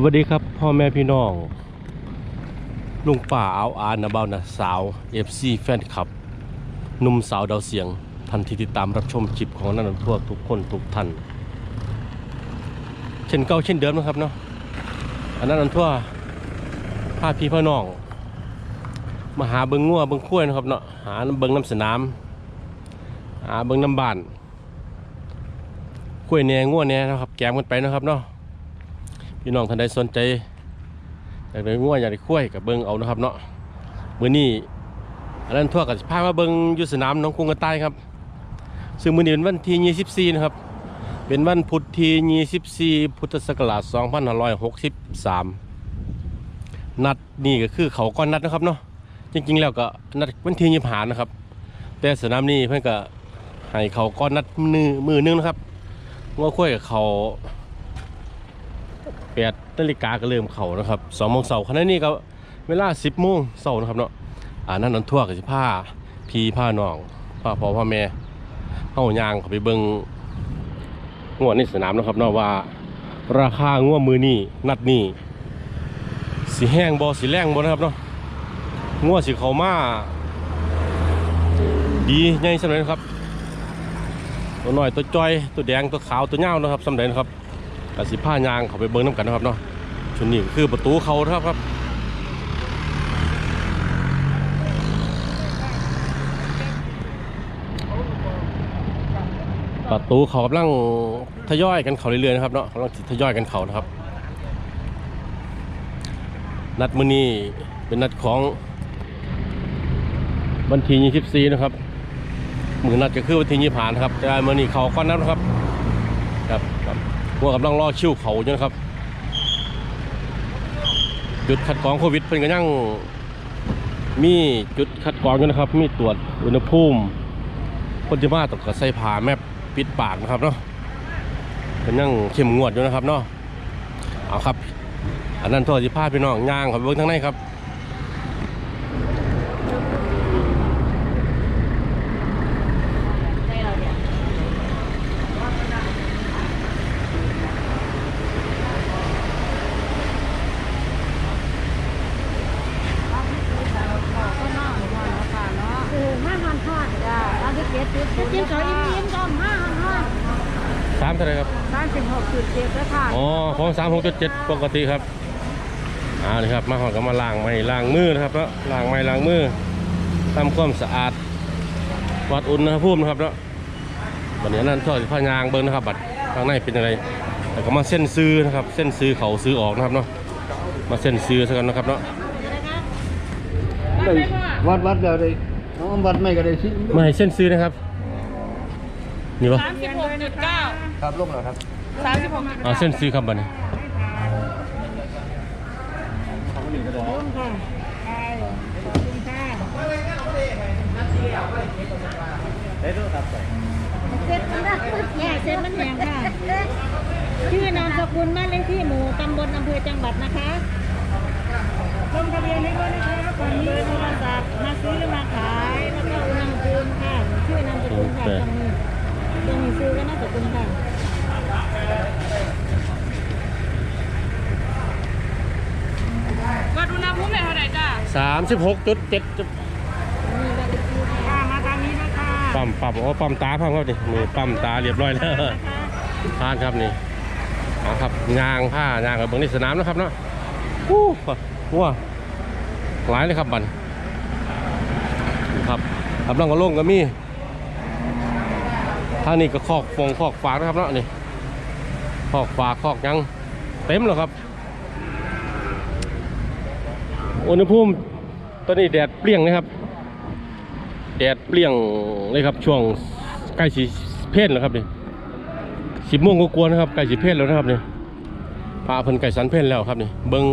สวัสดีครับ พ่อแม่พี่น้อง ลุงป่าเอาอานนะเบานะสาว FC แฟนคลับหนุ่มสาวดาวเสียงทันทีติดตามรับชมคลิปของนันนทั่วทุกคนทุกท่านเช่นเก่าเช่นเดิมนะครับเนาะอันนั้นอันทั่วพาพี่พ่อน้อง มาหาเบิงงัวเบิงคุ้ยนะครับเนาะหาเบิงน้ำสนาม หาเบิงน้ำบานคุ้ยแหน่งัวแหน่นะครับ แกมกันไปนะครับเนาะ พี่น้องท่านใดสนใจอยากได้งัวอยากได้คุ้ยกับเบิงเอานะครับเนาะมื้อนี้อันนั้นทั่วกับพามาเบิงยู่สนามน้องกรุงกระต่ายครับ ซึ่งมื้อนี้เป็นวันที่24นะครับ เป็นวันพุธที่24พุทธศักราช2563 นัดนี่ก็คือเขาก้อนนัดนะครับเนาะจริงๆแล้วก็นัดวันที่25นะครับ แต่สนามนี้เพิ่นก็ให้เขาก้อนนัดมือมือหนึงนะครับงัวคุ้ยกับเขา แปดนาฬิกาก็เริ่มเข้านะครับสองโมงเสาร์ขณะนี้ก็เวลาสิบโมงเสาร์นะครับเนาะอ่านั่นนั่นทั่วกับสิผ้าพี่ผ้าน้องผ้าพ่อพ่อแม่เฮายางเข้าไปเบิ่งงวดในสนามนะครับเนาะว่า ราคางวดมือนี้นัดนี้สิแห้งบ่สิแรงบ่นะครับเนาะงวดสิเขามาดีใหญ่สำเร็จครับ ตัวน้อยตัวจอยตัวแดงตัวขาวตัวยาวนะครับสำเร็จครับ กสิผ้ายางเขาไปเบิ้งน้ำกันนะครับเนาะชุดนี้คือประตูเขาครับครับประตูเขากำลังทยอยกันเขาเรื่อยๆนะครับเนาะกำลังทยอยกันเขานะครับ นัดมือนี้เป็นนัดของวันที่24นะครับมือนัดก็คือวันที่20ผ่านครับแต่มือนี้เขาก้อนนัดนะครับครับ พวกกำลังรอคิวเขาอยู่นะครับจุดคัดกรองโควิดเพิ่นก็ยังมีจุดคัดกรองอยู่นะครับ มีตรวจอุณหภูมิคนที่มาต้องก็ใส่ผ้าแมปปิดปากนะครับเนาะเพิ่นยังเข้มงวดอยู่นะครับเนาะเอาครับ อันนั้นโทษที่พาพี่น้องย่างเขับเบิ้งทางในครับ เออห้าพันทอดจ้าร้านที่เจ็ดสิบจิ้มเขาอิ่มอิ่มก็ห้าพันทอด สามเท่าไหรครับ สามสิบหกจุดเจ็ดแล้วค่ะ อ๋อของสามหกจุด เจ็ดปกติครับอ่านี่ครับมาหอดก็มาล้างไม้ล้างมือนะครับแล้วล้างไม้ล้างมือทำความสะอาดวัดอุณหภูมินะครับแล้วบัดนี้นั่นทอดผ้ายางเบิ้งนะครับบัดข้างในเป็นอะไรแล้วก็มาเส้นซื้อนะครับ เส้นซื้อเขาซื้อออกนะครับเนาะมาเส้นซื้อซะกันนะครับเนาะได้วัดวัดเดียวได้น้องวัดไม่ก็ได้สิมาให้เส้นซื้อนะครับนี่วะสามสิบหกจุดเก้าครับลงแล้วครับสามสิบหกจุดอ่าเส้นซื้อครับบัดนี้ ค่ะใช่ขอบคุณค่ะได้ด้วยครับเสร็จมันได้แย่เสร็จมันแหงค่ะ ชื่อนามสกุลบ้านเลขที่หมู่ตำบลอำเภอจังหวัดนะคะลงทะเบียนให้ด้วยนะคะก่อนเบอร์โทรศัพท์มาซื้อหรือมาขายแล้วก็อุณหภูมิค่ะชื่อนามสกุลค่ะตรงนี้ตรงนี้ซื้อก็น่ามสกุลค่ะ วัดอุณหภูมิเป็นเท่าไหร่จ้า สามสิบหกจุดเจ็ดนี่บ้านเลขที่ค่ะมาทางนี้นะคะปั๊มปั๊มโอ้ปั๊มตาปั๊มครับนี่นี่ปั๊มตาเรียบร้อยแล้วผ่านครับนี่เอาครับยางผ้ายางกับเบื้องในสนามนะครับเนาะอู้ว้าหลายเลยครับบันครับกำลังกระลงก็มีทางนี้ก็คอกฟงคอกฝากนะครับเนาะนี่คอกฝากคอกหยังเต็มแล้วครับ อุณหภูมิตอนนี้แดดเปรี้ยงนะครับ แดดเปรี้ยงเลยครับ ช่วงใกล้สีเพศแล้วครับนี่สิบโมงก็กลัวนะครับใกล้สีเพศแล้วนะครับนี่พาเพิ่นไก่สันเพศแล้วครับนี่เบิ้ง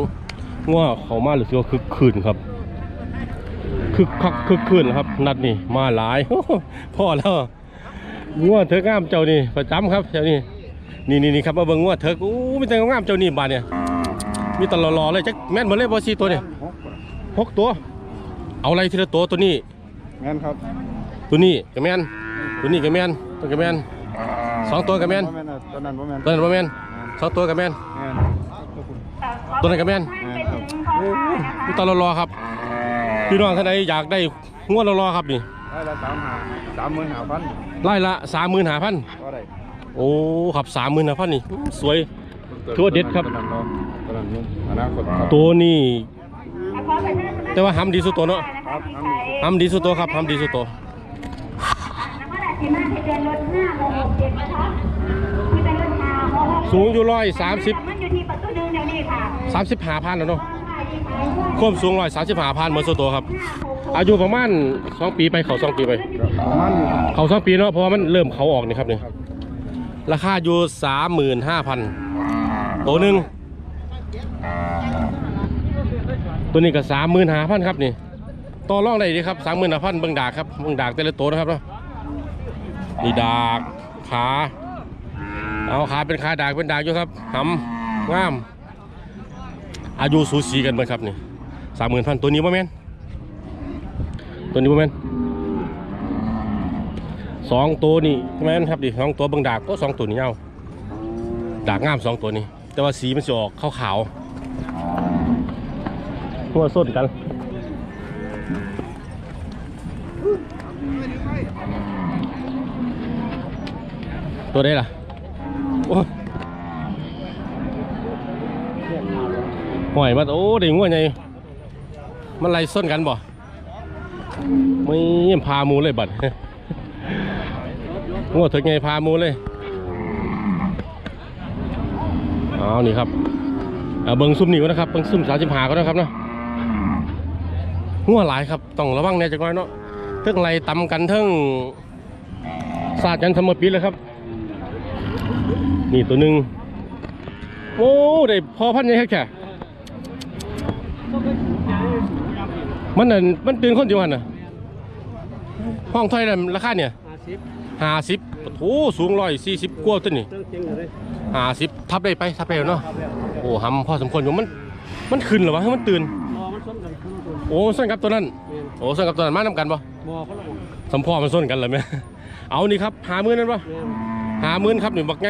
ง่วเขามาหรือว่าคึกคืนครับคึกคักคึกคืนครับ นัดนี่มาหลายพ่อแล้วง่วเถอะงามเจ้านี่ประจำครับเจ้านี่นี่นี่ครับมาเบิ้งง่วเถอะอู้มีแต่งามเจ้านี่บาดเนี่ยมีตลอๆเลยจักแม่นหมดเลยบอสีตัวเนี่ย หกตัว เอาอะไรทีละตัวตัวนี้งั้นครับตัวนี้กระแมนตัวนี้กระแมนตัวกระแมนสองตัวกระแมนบ่แม่นอะตอนนั้นบ่แม่นตัวนั้นกระแมนสองตัวกระแมนแม่นสามตัวนั้นก็แม่นแม่นครับมีตอนรอๆครับพี่น้องท่านใดอยากได้งวดรอๆครับนี่ได้ละสามหาสามหมื่นห้าพันไล่ละสามหมื่นห้าพันก็ได้โอ้ครับสามหมื่นห้าพันนี่สวย ถือว่าเด็ดครับตนั้นเนาะตอนนั้นนุ่มอนาคตครับตัวนี้ แต่ว่าห้ำดีสุดตัวเนาะครับน้ำดีห้ำดีสุดตัวครับห้ำดีสุดตัวที่มาที่เดือนรถห้าโมหกเจ็ดนะคะที่เป็นรถห้าโมหกสูงอยู่ร้อยสามสิบมันอยู่ที่ประตูหนึ่งเดี๋ยวนี้ค่ะสามสิบห้าพันแล้วเนาะควบสูงร้อยสามสิบห้าพันเหมือนสุดตัวครับ อายุประมาณสองปีไปเขาสองปีไปประมาณนี้ครับเขาสองปีเนาะเพราะว่ามันเริ่มเขาออกนี่ครับนี่ครับราคาอยู่สามหมื่นห้าพันตัวหนึ่ง ตัวนี้ก็สามหมื่นห้าพันครับนี่ต่อรองได้ดีครับสามหมื่นห้าพันเบิ่งดากครับเบิ่งดากแต่ละตัวนะครับเนาะนี่ดากขาเอาขาเป็นขาดากเป็นดากอยู่ครับหำงาม อายุสูสีกันเบิ่งครับนี่สามหมื่นพันตัวนี้บ่แม่นตัวนี้บ่แม่นสองตัวนี่ใช่ไหมนครับดิสองตัวเบางดากก็สองตัวนี้เอาดากงามสองตัวนี้แต่ว่าสีมันจะออกขาวขาวๆ หัวส้นกันตัวได้ล่ะ โอ้ยห่วยมาโอ้เด็กงัวไงมันไล่ส้นกันบ่ไม่พามูเลยบัดงวดถึงไงพามูเลยเอานี่ครับเอาเบิ้งซุ่มนี่ก็นะครับเบิ้งซุ่มสามสิบหาก็นะครับเนาะ งัวหลายครับต้องระวังแน่จักหน่อยเนาะเทิงไรตำกันเทิงสาดกันทำมาปีเลยครับ นี่ตัวหนึ่งโอ้ได้พอพันยังแค่มันน่ะมันตื่นคนเดียวหันน่ะห้องไทยน่ะราคาเนี่ยห้าสิบโอ้สูงร้อยสี่สิบกว่าตัวนี่ห้าสิบทับได้ไปทับได้แล้วเนาะโอ้หำพอสมควรอยู่มันมันขึ้นเหรอวะให้มันตื่น โอ้ส้นกับตัวนั้น โอ้ส้นกับตัวนั้นมานำกันปะสมพอมันส้นกันเหรอแม่เอานี่ครับหามื่นนั่นปะหามื่นครับหนึ่งบักไง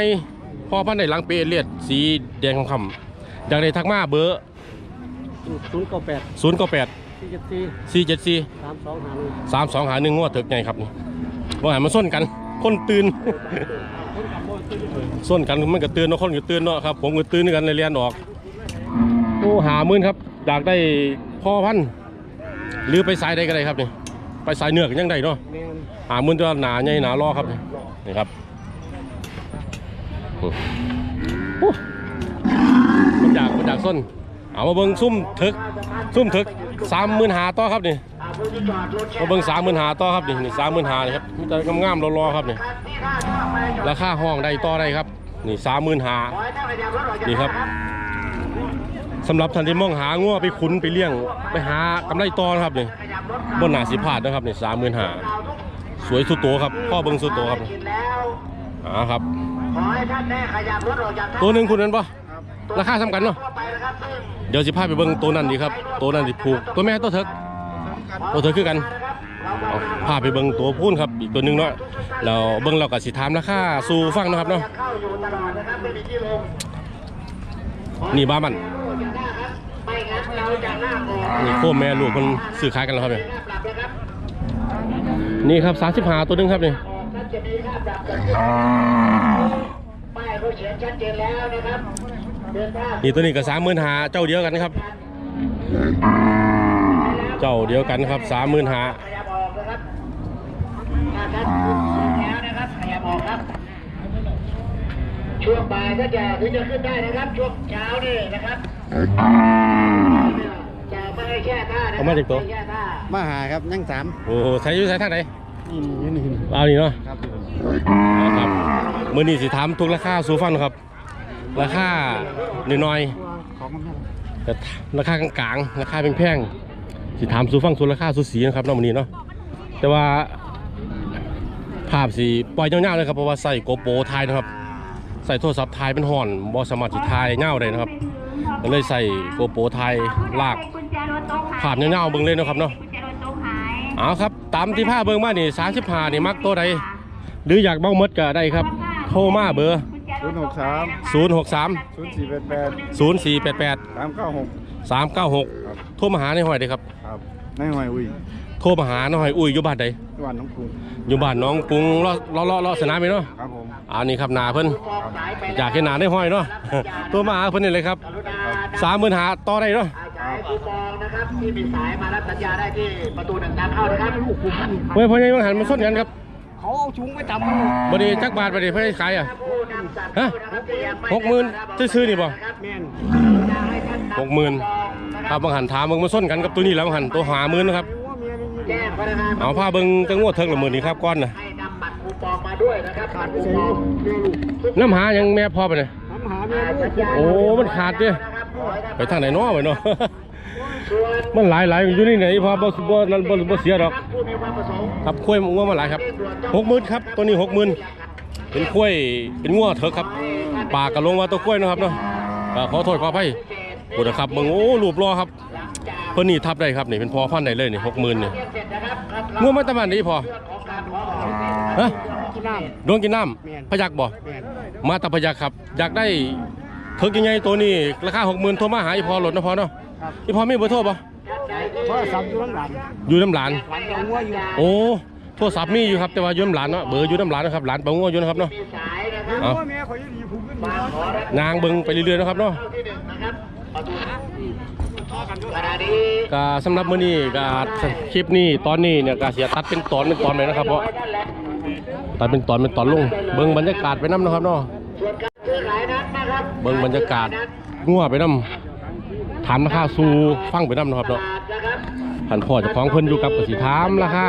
พอพันในหลังเปรเลียดสีแดงคำๆอยากได้ทักมาเบอร์ศูนย์เก้าแปดศูนย์เก้าแปดสี่เจ็ดสี่สี่เจ็ดสี่สามสองหาหนึ่งสามสองหาหนึ่งงวดถึกไงครับนี่ว่าให้มันส้นกัน คนตื่นส้นกันมันก็ตื่นเนาะคนก็ตื่นเนาะครับผมก็ตื่นด้วยกันเลยเรียนออกโอ้หามื่นครับอยากได้พ่อพันธุ์ หรือไปสายใดก็ได้ครับนี่ไปสายเนื้อกันยังได้เนาะแมนหามื่นตัวหนาใหญ่หนาล้อครับนี่นี่ครับโอ้โอ้มันอยากมันอยากส้นเอามาเบิ่งซุ่มถึกซุ่มถึกสามหมื่นหาต่อครับนี่มาเบิ่งสามหมื่นหาต่อครับนี่นี่สามหมื่นหานี่ครับมีแต่งามๆรอๆครับนี่ราคาห้องได้ต่อได้ครับ นี่สามหมื่นหานี่ครับ สำหรับท่านที่มองหางัวไปขุนไปเลี้ยง ไปหากำไรต่อนะครับนี่บนหนาสิพลาดนะครับนี่สามหมื่นหาสวยสุดโตครับพ่อเบิ่งสุดโตครับอ่าครับตัวหนึ่งคุณนั้นปะราคาสำคัญเนาะเดี๋ยวสิพาไปเบิ่งตัวนั้นดีครับตัวนั้นที่ผูกตัวแม่ตัวเถิกตัวเถิกคือกันเอาพาไปเบิ่งตัวพูนครับอีกตัวหนึงเนาะแล้วเบิ่งเราก็สิถามราคาสู่ฟังเนาะครับเนาะนี่บ้ามัน นี่โคมแม่ลูกมันซื้อขายกันแล้วครับเนี่ยนี่ครับ35ตัวหนึงครับนี่ป้ายเขาเขียนชัดเจนแล้วนะครับเนทางนี่ตัวนี้ก็สามหมื่นหาเจ้าเดียวกันครับ เจ้าเดียวกันครับสามหมื่นหาช่วงบ่ายก็จะถึงจะขึ้นได้นะครับ ช่วงเช้านี่นะครับ เอามาจากตัวไแช่ท่ามาหาครับยังสามโอ้โหใช้อยุ่ใช้ท่างไหนนี่นี่นี่นี่เอานี่เนาะครับเอาครับมื่อนี้สิถามทุกราคาสู่ฟังครับ ราคาน้อยของมันๆแต่ราคากลางๆราคาแพงๆสิถามสู่ฟังสู่ราคาสู่สีนะครับเนาะมื่อนี้เนาะแต่ว่าภาพสีปล่อยเงาๆเลยครับเพราะว่าใส่โกโปรถ่ายนะครับใส่โทรศัพท์ถ่ายเป็นห่อนบอสามารถสิถ่ายเงาได้นะครับก็เลยใส่โกโปรถ่ายลาก ภาพเงาๆเบิ่งเลยนะครับเนาะกุญแจรถตกหายเอาครับตามที่ผ้าเบิ่งมานี่สามสิบห้านี่มักตัวใดหรืออยากเบ้าหมดก็ได้ครับ โทรมาเบอร์กุญแจรศูนย์หกสามศูนย์หกสามศูนย์สี่แปดแปดศูนย์สี่แปดแปดสามเก้าหกสามเก้าหกโทรมาหาในหอยได้ครับ ครับในหอยอุ้ยโทรมาหาในหอยอุ้ยอยู่บ้านใดจังหวัดหน้องกรุงอยู่บ้านน้องกรุงเลาะเลาะเลาะเลาะสนามไปเนาะครับผมอันนี้ครับนาเพิ่นอยากเห็นหนาได้ห้อยเนาะ โทรมาหาเพิ่นนี่เลยครับสามหมื่นหาต่อได้เนาะ ใช้คูปองนะครับที่มีสายมารับสัญญาได้ที่ประตูหนึ่งทางเข้านะครับเฮ้ยพ่อใหญ่บางหันมาส้นกันครับเขาเอาชุงไปจับมันบ่ดีจักบาทบ่ดีเพิ่นให้ขายอะผู้นำสัตว์ฮะนะครับที่ยังไม่หกหมื่นซื้อๆนี่บ่แม่นจะให้ท่านนำหกหมื่นครับบางหันถามเบิ่งมาส้นกันกับตัวนี้แล้วบางหันตัวหาหมื่นนะครับแจ้งพนักงานเอาผ้าเบิ่งจังงวดเทิงละหมื่นนี่ครับก้อนน่ะให้นำบัตรคูปองมาด้วยนะครับบัตรคูปองน้ำหายังแม่พ่อไปเนี่ยน้ำหาแม่ลูกโอ้ มันขาดเด้นะครับขอให้ท่านไปทางไหนเนาะไปเนาะส่วน มันหลายหลายอยู่นี่ไหนพอบ่บ่นั่นบ่บ่เสียดอกผู้มีความประสงค์ครับกล้วยงัวมาหลายครับหกหมื่นครับตัวนี้หกหมื่นเป็นกล้วยเป็นงัวเถอะครับปากกระลงว่าตัวกล้วยเนาะครับเนาะก็ขอโทษขออภัยบุตรครับเบิ่งโอ้รูปรอครับเพิ่นนี่ทับได้ครับนี่เป็นพอพันธุ์ได้เลยนี่หกหมื่นนี่เสร็จนะครับครับงัวมาตะมันนี่พอของการขอออกฮะกินน้โดนกินน้ำพยักบ่ำแม่นมาตะพยักครับ อยากได้เถิกยังไงตัวนี้ราคาหกหมื่นโทรมาหาอีพอหลดนะพอเนาะ อีพอมีเบอร์โทรบ่โทรศัพท์อยู่ข้างหลังอยู่น้ำหลาน หลังเอางัวอยู่โอ้โทรศัพท์มีอยู่ครับแต่ว่าอยู่น้ำหลานเนาะเบอร์อยู่น้ำหลานนะครับหลานเปางัวอยู่นะครับเนาะมีสายนะครับเอางัวแม่ข่อยอยู่ดีผูกขึ้นมาขอรับนางเบิงไปเรื่อยๆนะครับเนาะเข้าที่หนึ่งนะครับประตูขณะนี้ก็สำหรับมื้อนี้ก็คลิปนี้ตอนนี้เนี่ยก็เสียตัดเป็นตอนเป็นตอนไปนะครับเพราะร้อยท่านแล้วตัดเป็นตอนเป็นตอนลงเบิ่งบรรยากาศไปนํนะครับเนาะส่วนการซื้อขายนั้นนะครับเบิ่งบรรยากาศงัวไปนํ ถามราคาสู่ฟังไปนํนะครับเนาะหันพ่อเจ้าของเพิ่นอยู่กับกสิถามราคา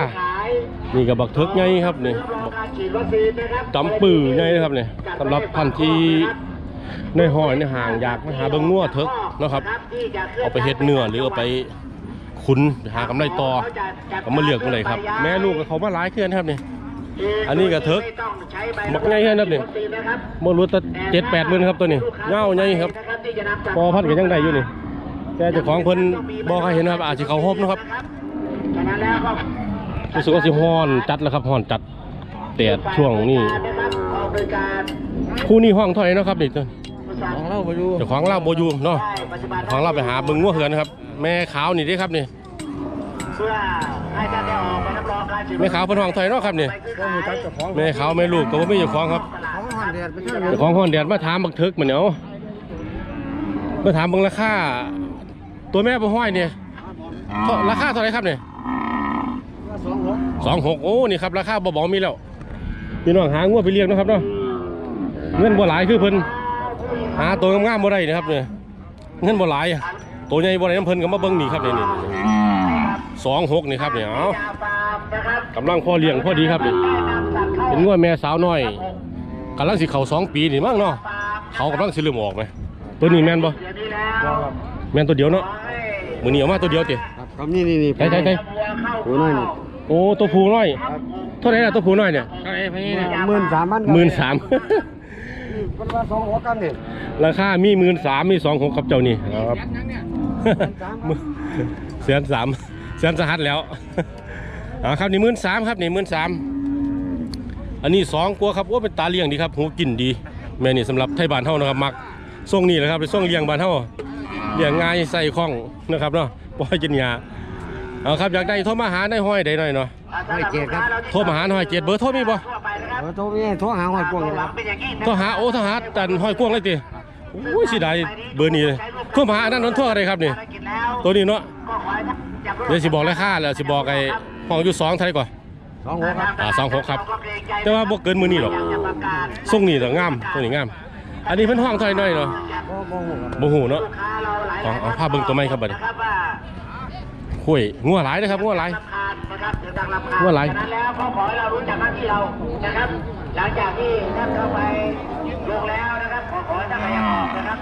นี่ก็บักเถิกใหญ่ครับนี่รอการฉีดวัคซีนนะครับจำปื้อใหญ่นะครับนี่สำหรับท่านที่ในห้อยในห่างอยากมาหาเบิ่งงัวเถิกนะครับ เอาไปเฮ็ดเนื้อหรือเอาไปขุนไปหากำไรต่อก็มาเลือกกันเลยครับ แม่ลูกก็เขามาหลายเคลื่อนครับนี่อันนี้ก็เถิกม่ต้องใช้ใบบักใหญ่ครับนี่วัคซีนะครับบ่รู้แต่เจ็ดแปดหมื่นครับตัวนี้เงาใหญ่ครับนะครับที่จะนำจากพอพันก็ยังได้อยู่นี่ แต่เจ้าของเพิ่นบ่ใครเห็นนะครับอาจสิเขาฮบนะครับฉะนั้นแล้วก็รู้สึกว่าสิฮ้อนจัดแล้วครับฮ้อนจัดแดดช่วงนี้นะครับออกโดยการคู่นี้ห้องเท่าไหร่เนาะครับนี่ของเราไปอยู่เจ้าของเล่าบ่อยู่เนาะได้ปัจจุบันเจ้าของเล่าไปหาเบิ่งงัวเหือนนะครับ แม่ขาวนี่เด้ครับนี่เพื่อให้ท่านได้ออกไปรับรองการฉีดแม่ขาวเพิ่นห้องเท่าไหร่เนาะครับนี่ก็มีจักเจ้าของแม่ขาวแม่ลูกก็บ่มีเจ้าของครับของหันแดดไปเท่าไหร่เจ้าของห้องแดดมาถามบักเถิกมันเนาะมาถามเบิ่งราคา ตัวแม่บ่ห้อยเนี่ยเท่าราคาเท่าไหร่ครับเนี่ยสองหกสองหกโอ้นี่ครับราคาเบาๆมีแล้วพี่น้องหางัวไปเลี้ยงเนาะครับเนาะเงินบ่หลายคือเพิ่นหาตัวงามๆบ่ได้นะครับเนี่ยเงินบ่หลายอะตัวใหญ่บ่ได้น้ำเพิ่นก็มาเบิ่งนี่ครับนี่นี่สองหกนี่ครับเนี่ยเอายาฟาร์มนะครับกำลังพ่อเลี้ยงพอดีครับนี่ได้นำสัตว์เข้าเป็นงัวแม่สาวน้อยกำลังสิเข้าสองปีนี่มั้งเนาะฟาร์มเขากำลังสิเริ่มออกไหมตัวนี้แม่นบ่เดี๋ยวนี้แล้วแม่นตัวเดียวเนาะ ขอให้มื้อนี้เอามาตัวเดียวติครับครับนี่นี่นี่ใช่ใช่ใช่วัวเข้าตัวน้อยนี่โอ้ตัวผู้น้อยเท่าไหร่ล่ะตัวผู้น้อยเนี่ยหมื่นสามพันหมื่นสามมันว่าสองหัวกันเนี่ยราคามีหมื่นสามมีสองหกกับเจ้านี่ครับเสียนสามเสียนสหัสแล้วเอาครับนี่หมื่นสามครับนี่หมื่นสามอันนี้สองกลัวครับว่าเป็นตาเลี้ยงดีครับหูกินดีแม่นี่สำหรับไทยบ้านเฮานะครับมักส่งนี่แหละครับไปส่งเลี้ยงบ้านเฮา เลี้ยงง่ายใส่คล่องนะครับเนาะปล่อยกินยาเอาครับอยากได้โทรมาหาได้ห้อยได้หน่อยเนาะห้อยเจ็ดครับโทรมาหาหน่อยเจ็ดเบอร์โทรมีบ่ทั่วไปนะครับเออโทรไม่โทรหาหอยกวางเลยครับเป็นอย่างนี้นะโทรหาโอ้โทรหาตันห้อยกว้างเลยติโอ้ยสิได้เบอร์นี้เลยโทรมาหาอันนั้นนนโทรอะไรครับนี่ภารกิจแล้วตัวนี้เนาะก็ขอให้ท่านจับรถเดี๋ยวสิบอกราคาแล้วสิบอกไอ้ห้องอยู่สองเท่าไหร่ก่อนสองหัวครับอ่าสองหกครับ แต่ว่าบ่เกินมื้อนี้หรอกอยากจะประกาศทรงนี้ต่งามตัวนี้งาม อันนี้เพิ่นห้องเท่าไหร่น้อยเนาะ บ่บ่หัวครับบ่ฮู้เนาะลูกค้าเราหลายเอาเอาภาพเบิ่งตัวไม้ครับบัดนี้นะครับว่าคุยงัวหลายนะครับงัวหลายรำคาญนะครับเสียงดังรำคาญว่าอะไรฉะนั้นแล้วเขาขอให้เรารู้จักหน้าที่เรานะครับหลังจากที่ท่านเข้าไปลงแล้วนะครับขอขอให้ท่านพยายามออกนะครับ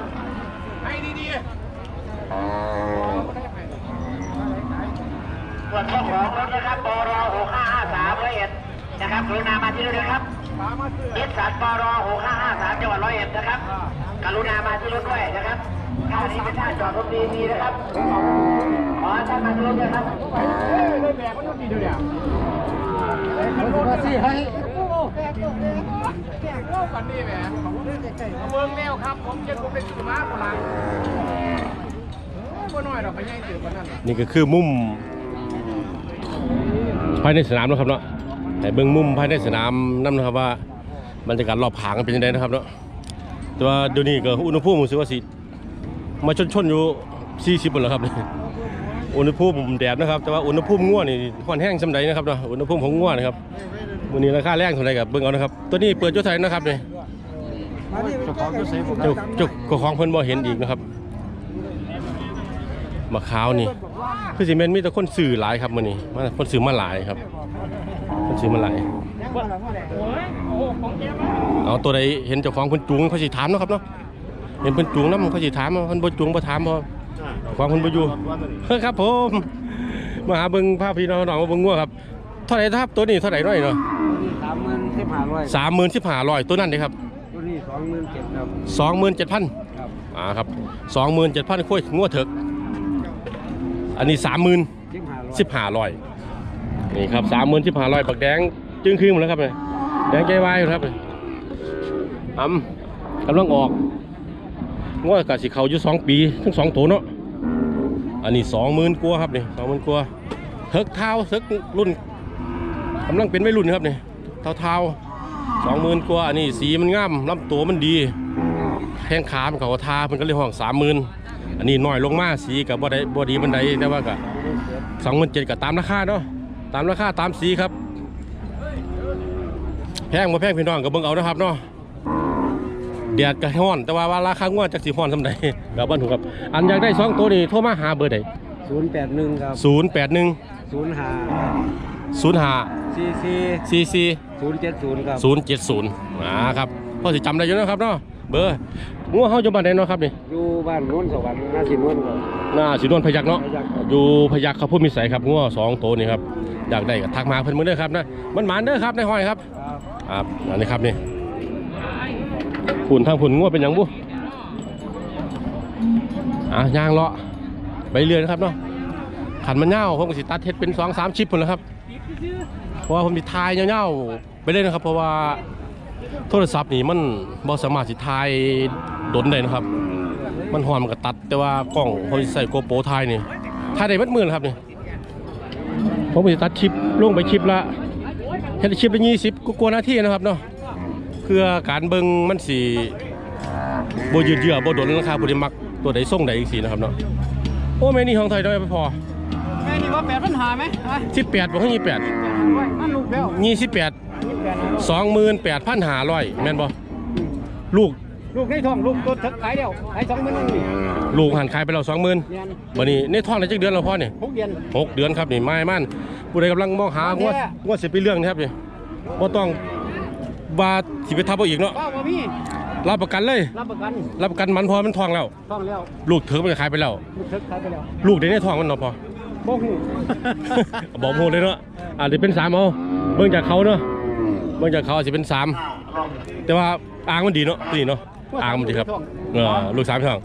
ส่วนเจ้าของรถนะครับบร6553ร้อยเอ็ดนะครับกรุณามาที่รถนะครับเอสสันบร6553จังหวัดร้อยเอ็ดนะครับ กรุณามาที่รถด้วยนะครับท่านี้เป็นท่าจอดรถดีๆนะครับ ขอท่านมาที่รถด้วยครับไม่แบกไม่ดีดูเนี่ยรถที่ให้วันนี้แหมเมืองแมวครับผมเจ็ดผมเป็นสุมาพลังนี่ก็คือมุมภายในสนามนะครับเนาะแต่เบื้องมุมภายในสนามนั่นนะครับว่าบรรยากาศรอบผางเป็นยังไงนะครับเนาะ แต่ว่าเดี๋ยวนี้ก็อุณหภูมิรู้สึกว่าสิ มาชนๆอยู่ 40บนแล้วครับ อุณหภูมิแดดนะครับ แต่ว่าอุณหภูมิง่วนี่ค่อนแห้งสำใดนะครับเนาะอุณหภูมิของง่วนะครับวันนี้ราคาแรงเท่าไหร่กับเบิ่งเอานะครับ ตัวนี้เปิดจุดไทยนะครับนี่เจ้าของก็เซฟผมจ้าเจ้าของเพิ่นบ่เห็นอีกนะครับมะขาวนี่คือสิแม่นมีแต่คนซื้อหลายครับมื้อนี้มาคนซื้อมาหลายครับ คนซื้อมาหลาย เอาตัวใดเห็นเจ้าของเพิ่นจูงเขาสิถามเนาะครับเนาะเห็นเพิ่นจูงนำเขาสิถามเพิ่นบ่จูงบ่ถามเพราะของเพิ่นบ่อยู่ครับผมมาหาเบิ่งภาพพี่น้องน้องมาเบิ่งงัวครับเท่าไหร่ครับตัวนี้เท่าไหร่น้อยเนาะสามหมื่นสิบห้าร้อยสามหมื่นสิบห้าร้อยตัวนั้นเด้ครับตัวนี้สองหมื่นเจ็ดครับสองหมื่นเจ็ดพันครับอ่าครับสองหมื่นเจ็ดพันคุยงวดเถกอันนี้สามหมื่นสิบห้าร้อยสิบห้าร้อยนี่ครับสามหมื่นสิบห้าร้อยปักแดง จึงคืนหมดแล้วครับเนี่ยแดงใจวายอยู่ครับเนี่ยอ่ำกำลังออกงวดกับสิเขาอยู่สองปีทั้งสองตัวเนาะอันนี้สองหมื่นกว่าครับเนี่ยสองหมื่นกว่าเถิกเท้าเถิกรุ่นกำลังเป็นวัยรุ่นครับเนี่ยเท้าเท้าสองหมื่นกว่าอันนี้สีมันงามลำตัวมันดีแข้งขามันเขาก็ทามันก็เลยห้องสามหมื่นอันนี้น้อยลงมาสีกับบ่ได้บ่ดีบันไดแต่ว่าก็สองหมื่นเจ็ดก็ตามราคาเนาะตามราคาตามสีครับแพงมาแพงพี่น้องก็เบิ่งเอานะครับเนาะเดียดก็ฮ้อน แต่ว่าว่าราคางวดจากสีฮ้อนสำใดแบบบ้านถูกครับ อันอยากได้สองตัวนี้โทรมาหาเบอร์ใดศูนย์แปดหนึ่งครับศูนย์แปดหนึ่งศูนย์ห้าศูนย์ห้าซีซีซีซีศูนย์เจ็ดศูนย์ครับศูนย์เจ็ดศูนย์อ่าครับพอสิจำได้อยู่นะครับเนาะเบอร์งัวเฮาอยู่บ้านใดเนาะครับนี่อยู่บ้านโน้นสวรรค์นาสินวนครับหน้าสีนวลพยักเนาะพยัคฆ์ครับอยู่พยักเขาพูดมีใสครับงัวสองตัวนี่ครับอยากได้ก็ทักมาเพิ่นมือเด้อครับนะมันหมานเด้อครับในห้อยครับ ครับ ครับอันนี้ครับนี่ผุนทางผุนงัวเป็นยังบุอะย่างเลาะไปเรื่อยนะครับเนาะขันมันเน่าผมก็สิตัดเฮ็ดเป็นสองสามชิปพุ่นแล้วครับ เพราะว่าผมสิทายเน่าๆไปเลยนะครับ เพราะว่าโทรศัพท์นี่มันบ่สามารถสิทายดนได้นะครับ มันหอนมันก็ตัด แต่ว่ากล้องผมสิใส่โกโปรถ่ายนี่ถ่ายได้มัดมือนะครับนี่ผมก็สิตัดคลิปลงไปคลิปละ เฮ็ดคลิปละยี่สิบกว่านาทีนะครับเนาะเพื่อการเบิ่งมันสิบ่ยืดเยื้อบ่โดนราคาบ่ได้มักตัวใดส่งใดจังซี่นะครับเนาะโอ้แม่นี่ของไทยได้ไปพอแม่นี่ว่าแปดปัญหาไหม18บ่คือ28มันลูกแล้ว28 28,500แม่นบ่ลูกลูกในท้องลูกตัวทักขายเดียวขายสองหมื่นนี่ลูกหันขายไปแล้ว20,000เงินบัดนี้ในท้องได้จักเดือนแล้วพ่อนี่หกเดือนหกเดือนครับนี่ไม้มัน ผู้ใดกำลังมองหางวดอันเนี้ยงวดสิไปเรื่องนะครับนี่บ่ต้องว่าสิไปทับเอาอีกเนาะป้าบ่มีรับประกันเลย รับประกัน รับประกันมันพอมันท้องแล้วท้องแล้ว ลูกเถิกมันก็ขายไปแล้ว ลูกทักขายไปแล้ว ลูกได้ในท้องมันเนาะพอบ่หูบอกโมเลยเนาะอาจจะเป็นสามเอาเบิ่งจากเขาเนาะเบิ่งจากเขาอาจจะเป็นสามแต่ว่าอ่างมันดีเนาะดีเนาะอ่างมันดีครับเออลูกสามช่อง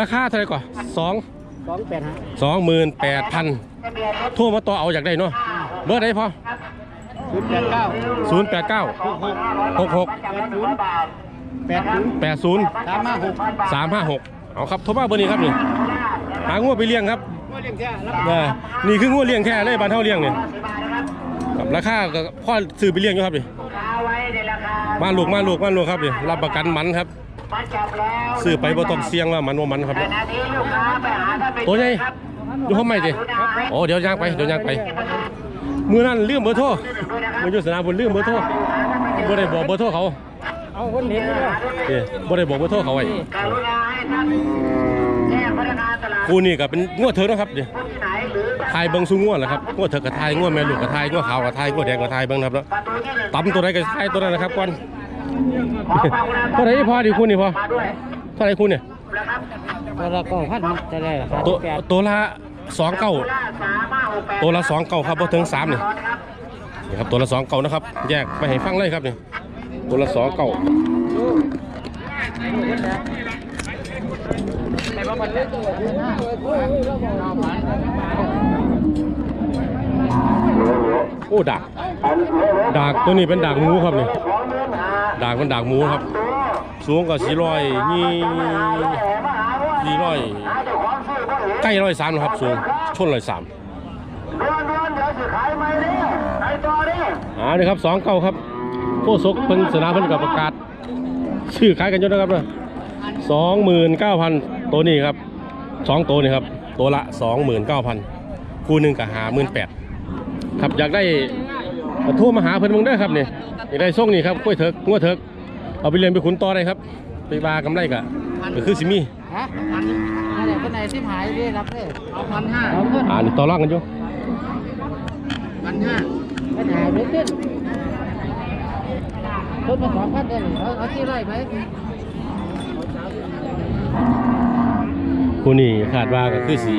ราคาเท่าไหร่ก่อนสอง สองแปดห้าสองหมื่นแปดพันโทรมาต่อเอาอยากได้เนาะเบอร์ไหนพอศูนย์แปดเก้าศูนย์แปดเก้าหกหกแปดศูนย์แปดศูนย์แปดศูนย์สามห้าหกสามห้าหกเอาครับโทรมาเบอร์นี้ครับนี่หางัวไปเลี้ยงครับว่าเลี้ยงแค่รับเออนี่คืองัวเลี้ยงแท้เลยบ้านเท่าเลี้ยงเนี่ยครับราคาก็พ่อซื้อไปเลี้ยงอยู่ครับนี่ไว้ในราคามาลูกมาลูกมาลูกครับนี่รับประกันมันครับมาจับแล้ว ซื้อไปบ่ต้องเสี่ยงว่ามันว่ามันครับขณะนี้ลูกค้าไปหาท่านไปตัวใหญ่ครับอยู่ห้องใหม่ดิโอ้เดี๋ยวย่างไปเดี๋ยวย่างไปมือนั้นลืมเบอร์โทรมืออยู่สนามบนลืมเบอร์โทรบ่ได้บอกเบอร์โทรเขาเอาคนเห็นเลยเอ้บ่ได้บอกเบอร์โทรเขาไว้กรุณาให้ท่านแจ้งพนักงานตลาดคู่นี้ก็เป็นงวดเถิกนะครับเดี๋ยวผู้ที่ไหนหรือทายเบิ่งซุงวดแหละครับงวดเถิกกับทายงวดแม่ลูกกับทายงวดขาวกับทายงวดแดงกับทายเบิ่งนะครับเนาะประตูที่หนึ่งตำตัวใดก็ทายตัวนั้นนะครับก่อน ขอความกรุณาเท่าไหร่พอดีคู่นี่พอมาด้วยเท่าไหร่คู่เนี่ยนะครับตัวละก็พันจะได้ราคาตัวตัวละสองเก้าล่าสามห้าหกแปดตัวละสองเก้าครับบ่ถึงสามนี่ร้อนครับนี่ครับตัวละสองเก่านะครับ แยกไปให้ฟังเลยครับนี่ตัวละสองเก่าโอ้ดักดักตัวนี้เป็นดักงูครับนี่ ด่างมันด่างหมูครับ สูงกว่าสี่ร้อยยี่สี่ร้อยใกล้ร้อยสามนะครับสูงชนร้อยสามเดือนเดือนเดี๋ยวจะขายไหมนี่ขานี่ครับสองเก้าครับโคศกเพิ่นสนาเพิ่นกับประกาศซื้อขายกันอยู่นะครับเนาะสองหมื่นเก้าพันตัวนี้ครับสองตัวนี่ครับตัวละสองหมื่นเก้าพันคู่หนึ่งกับหาหมื่นแปดครับอยากได้ โทรมาหาเพิ่นมึงได้อครับนี่อยากได้ส่งนี่ครับกล้วยเถิกงัวเถิกเอาไปเลี้ยงไปขุนต่อได้ครับ ไปบากำไรกะก็คือสิมีฮะอะไรคนไหนที่หายได้รับเลยเอาพันห้าเอาเงินอ่านี่ต่อรองกันอยู่พันห้าปัญหาเรื่อยๆต้นมาสองพันเดือนเอาเอาที่ไร่ไหมคู่นี้คาดว่าก็คือสิ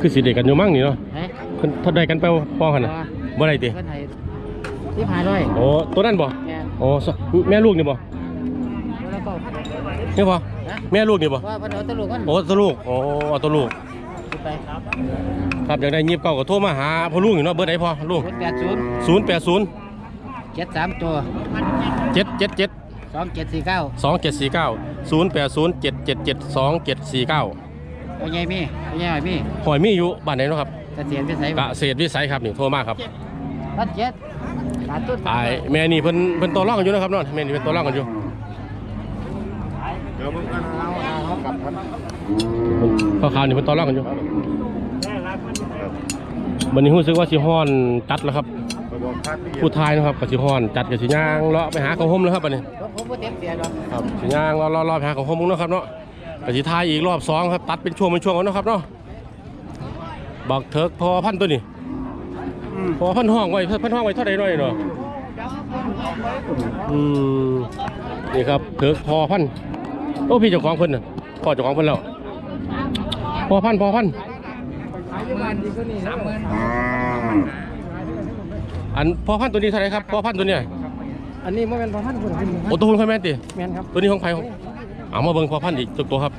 คือสิเด็กกันอยู่มั่งนี่เนาะเฮ้ยเพิ่นเท่าใดกันไปป้องกันน่ะ บ่ได้ติคนไหนที่หายร้อยโอ้ตัวนั้นบ่แม่โอ้สแม่ลูกนี่บ่แล้วก็นี่บ่แม่ลูกนี่บ่ว่าพันเอาตะลุกันโอ้ตัวลูกโอ้เอาตัวลูก ไปครับอยากได้ยีบเก่าก็โทรมาหาพ่อลุงอยู่เนาะเบอร์ใดพ่อลุงศูนย์แปดศูนย์080เจ็ดสามตัว777สองเจ็ดสี่เก้า2749 080 777 2749เอาไงมีเอาไงมีหอยมีอยู่บ้านไหนเนาะครับเกษียณไปใส่กะเศษวิสัยครับนี่โทรมาครับ พันเจ็ดขาดตุ้นตายแม่นี่เพิ่นเพิ่นตัวร่องกันอยู่นะครับเนาะแม่นี่เป็นตัวร่องกันอยู่เดี๋ยวมึงกันเอาเอากลับพันข้าวขาวนี่เพิ่นตัวร่องกันอยู่วันนี้รู้สึกว่าสิฮ้อนจัดแล้วครับไปบอกพันนี่ผู้ทายนะครับกับสิฮ้อนจัดกับสิย่างเลาะไปหาของห่มแล้วครับบัดนี้ผมผมก็เต็มเสียดอกครับสิย่างเลาะเลาะเลาะไปหาของห่มมึงเนาะครับเนาะกับสิทายอีกรอบสองครับตัดเป็นช่วงเป็นช่วงเอาเนาะครับเนาะบักเถิกพอพันตัวนี้ พอพันห้องไว้พันห้องไว้เท่าใดหน่อยเนาะอืมนี่ครับเถิกพอพันโอ้พี่เจ้าของเพิ่นน่ะพ่อเจ้าของเพิ่นแล้วพอพันพอพันสามหมื่นอันพอพันตัวนี้เท่าไหรครับพอพันตัวเนี้ยอันนี้มันเป็นพันคนเป็นโอ้ตัวคุณค่อยแม่นติแมนครับตัวนี้ของใครของเอามาเบิ่งพอพันอีกตัวตัวครับ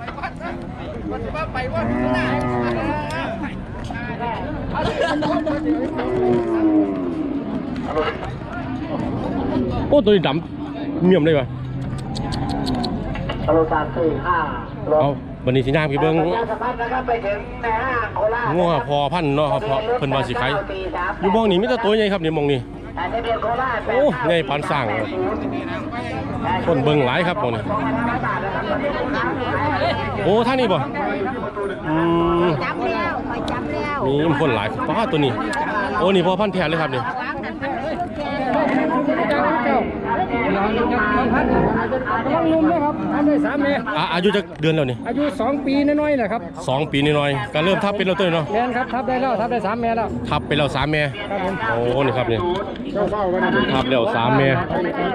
โอ้ตัวนี้ดำเมี่ยมเลยวะโลสามสี่ห้าลเอาวันนี้สิย่างพี่เบิ่งประชาสัมพันธ์นะครับไปถึงในห้างโคราชงัวพอพันเนาะครับเพราะเพิ่นว่าสิขายอยู่หมองนี้มีแต่ตัวใหญ่ครับนี่หมองนี้แต่ทะเบียนโคราชโอ้ใหญ่ปานสร้างเลยคนเบิ่งหลายครับหมองนี้โอ้ท่างนี้บ่อืม จำแล้วคอยจำแล้วมีคนหลายป้าตัวนี้ โอ้นี่พอพันแทนเลยครับนี่ต้องนุ่มด้วยครับทำได้สามเมตรอะอายุจะเดือนแล้วนี่อายุสองปีน้อยๆแหละครับสองปีน้อยๆก็เริ่มทับเป็นแล้วตัวนี้เนาะแมนครับทับได้แล้วทับได้สามเมตรแล้วทับไปแล้วสามแม่ครับผมโอ้นี่ครับนี่เจ้าเฝ้ากันนะทับแล้วสามแม่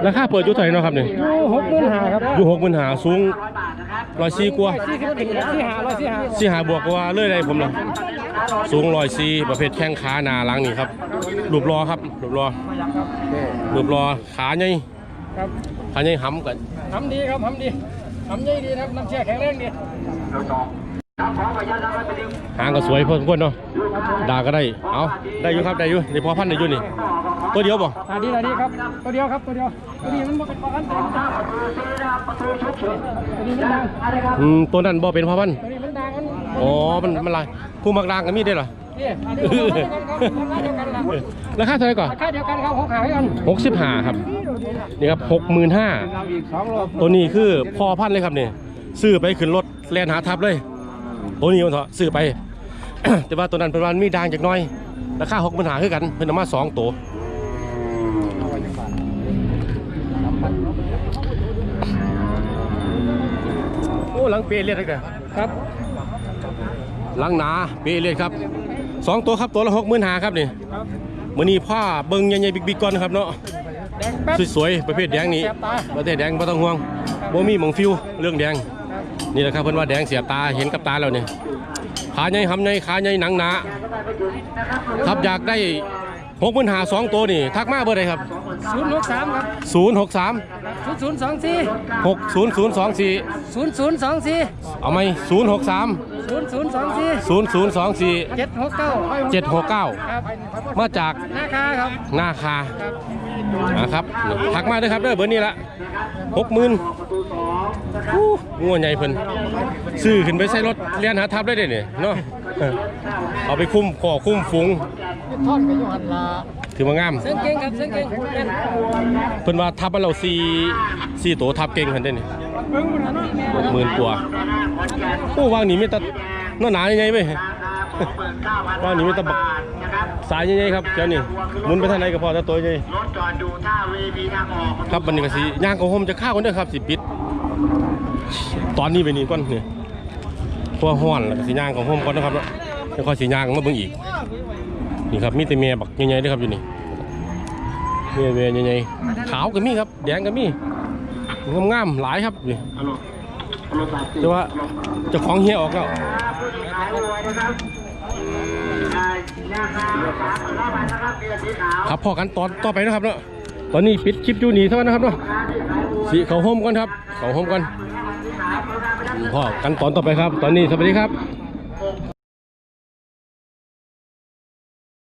ราคาเปิดอยู่เท่าไหร่เนาะครับนี่อยู่หกหมื่นห้าครับอยู่หกหมื่นหาสูง ร้อยสี่กว่าสี่สิบถึงสี่ห้าร้อยสี่ห้าสี่หาบวกกว่าเลยได้ผมละสูงร้อยสี่ประเภทแข้งขาหนาหลังนี่ครับรูปรอครับรูปรอรูปรอขาใหญ่ครับขาใหญ่หำกันทำดีครับทำดีทำใหญ่ดีครับน้ำเชื่อแข็งแรงดี หางก็สวยพอสมควรเนาะดาก็ได้ เอาได้อยู่ครับได้อยู่ได้พอพันได้อยู่นี่ ตัวเดียวบ่อ่าดีนะดีครับ ตัวเดียวครับตัวเดียว ตัวนี้มันบ่เป็นปกันตัวนี้มันดังอืมตัวนั้นบ่เป็นพอพันตัวนี้มันดังมันอ๋อ มันมันลายผู้มักดางก็มีได้เหรอนี่อันนี้ราคาเดียวกันครับราคาเดียวกันละราคาเท่าไหร่ก่อนราคาเดียวกันครับหกขายกันหกสิบห้าครับนี่ครับหกหมื่นห้าเราอีกสองโลตัวนี้คือพอพันเลยครับนี่ซื้อไปขึ้นรถแลนหาทับเลย ตัวนี้มันเถอะซื้อไป แต่ว่าตัวนั้นเป็นวันมีดางจากหน้อยราคาหกหมื่นห้าคือกันเพิ่นเอามาสองตัวโอ้หลังเปรเลียดเลยครับหลังหนาเปรเลียดครับสองตัวครับตัวละหกหมื่นห้าครับนี่มือนี้ผ้าเบิ้งใหญ่ๆบิ๊กๆก่อนครับเนาะแดงแป๊บสวยๆประเภทแดงนี้เสียบตาประเภทแดงไม่ต้องห่วงบ่มีหมองฟิวเรื่องแดง นี่แหละครับเพิ่นว่าแดงเสียบตาเห็นกับตาแล้วเนี่ยขาใหญ่หำใหญ่ขาใหญ่หนังหนาครับอยากได้หกหมื่นหาสองตัวนี่ทักมาเบอร์ใดครับศูนย์หกสามครับศูนย์หกสามศูนย์ศูนย์สองสี่หกศูนย์ศูนย์สองสี่ศูนย์ศูนย์สองสี่เอาไหมศูนย์หกสามศูนย์ศูนย์สองสี่ศูนย์ศูนย์สองสี่เจ็ดหกเก้าเจ็ดหกเก้าครับมาจากหน้าคาครับนาคาครับโนะครับทักมาด้วยครับเด้อเบอร์นี้ละหกหมื่นงัวใหญ่เพิ่นซื้อขึ้นไปใส่รถเลียนหาทับได้เด้เนี่ยเนาะเออเอาไปคุ้มก่อคุ้มฝูงท่อนกับยูหันลาถือว่างามเส้นเก่งครับเส้นเก่งเล่นเพิ่นว่าทับมันเราสี่สี่ตัวทับเก่งเพิ่นได้นี่หกหมื่นกว่าโอ้วางนี่มีแต่หน้าหนาใหญ่ๆเว้ยว่างนี่มีแต่บัก สายใหญ่ๆครับเจ้านี่หมุนไปทางไหนก็พอแต่ตัวใหญ่รถจอดดูท่าเวทีทางออกครับบันนี้ก็สิย่างของผมจะฆ่าคนเด้อครับสิปิด ตอนนี้ไปนี่ก่อนนี่เพราะว่าฮ้อนแล้วก็สิย่างของผมก่อนนะครับเนาะแล้วค่อยสิย่างมาเบิ่งอีกนี่ครับมีแต่แม่บักใหญ่ๆเด้อครับอยู่นี่แม่แม่ใหญ่ๆขาวก็มีครับ แดงก็มีงามๆหลายครับนี่แต่ว่าเจ้าของเฮียออกแล้ว ครับอ่าราคาสามหมื่นห้าพันนะครับเบียร์สีขาวครับพอกันตอนต่อไปนะครับเนาะตอนนี้ปิดคลิปอยู่นี่เท่านั้นนะครับเนาะสีเขาโฮมก่อนครับเขาโฮมก่อนพ่อกันตอนต่อไปครับ ตอนนี้สวัสดีครับ